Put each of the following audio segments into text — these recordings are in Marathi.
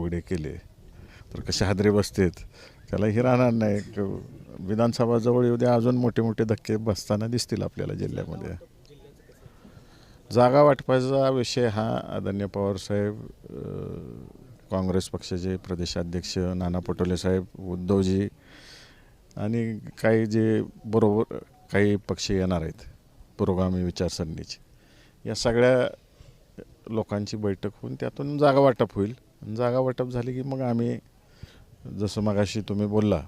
उघडे केले. तर कसे हादरे बसतेत? त्याला हे राहणार नाही. विधानसभा जवळ येऊ द्या अजून मोठे मोठे धक्के बसताना दिसतील आपल्याला जिल्ह्यामध्ये. जागा वाटपाचा विषय हा आदरणीय पवारसाहेब काँग्रेस पक्षाचे प्रदेशाध्यक्ष नाना पटोले साहेब उद्धवजी आणि काही जे बरोबर काही पक्ष येणार आहेत पुरोगामी विचारसरणीचे. या सगळ्या लोकांची बैठक होऊन त्यातून जागा वाटप होईल. जागा वाटप झाली की मग आम्ही जसं मगाशी तुम्ही बोलला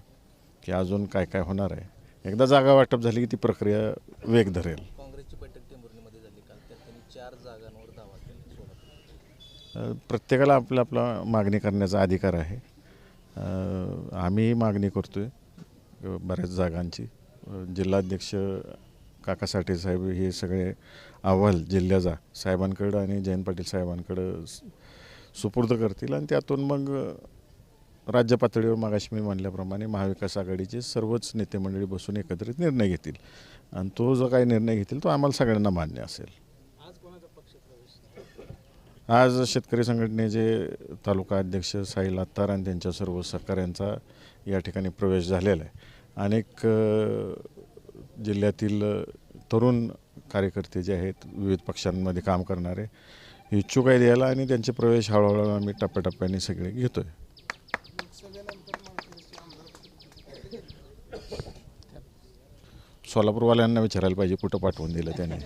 की अजून काय काय होणार आहे एकदा जागा वाटप झाली की ती प्रक्रिया वेग धरेल. काँग्रेसची बैठक टेंभुर्णीमध्ये झाली काल त्यात त्यांनी चार जागांवर दावा केला सोलापूर अ, प्रत्येकाला आपला आपला मागणी करण्याचा अधिकार आहे. आम्हीही मागणी करतो आहे बऱ्याच जागांची. जिल्हाध्यक्ष काका साठे साहेब हे सगळे अहवाल जिल्ह्याचा साहेबांकडं आणि जयंत पाटील साहेबांकडं सुपूर्द करतील आणि त्यातून मग राज्य पातळीवर मागाशी मी म्हणल्याप्रमाणे महाविकास आघाडीचे सर्वच नेते मंडळी बसून एकत्रित निर्णय घेतील. आणि तो जो काही निर्णय घेतील तो आम्हाला सगळ्यांना मान्य असेल. आज शेतकरी संघटनेचे तालुका अध्यक्ष साहिल अत्तार आणि त्यांच्या सर्व सहकाऱ्यांचा या ठिकाणी प्रवेश झालेला आहे. अनेक जिल्ह्यातील तरुण कार्यकर्ते जे आहेत विविध पक्षांमध्ये काम करणारे इच्छुक आहे द्यायला आणि त्यांचे प्रवेश हळूहळू आम्ही टप्प्याटप्प्याने सगळे घेतो आहे सोलापूरवाल्यांना विचारायला पाहिजे कुठं पाठवून दिलं त्याने.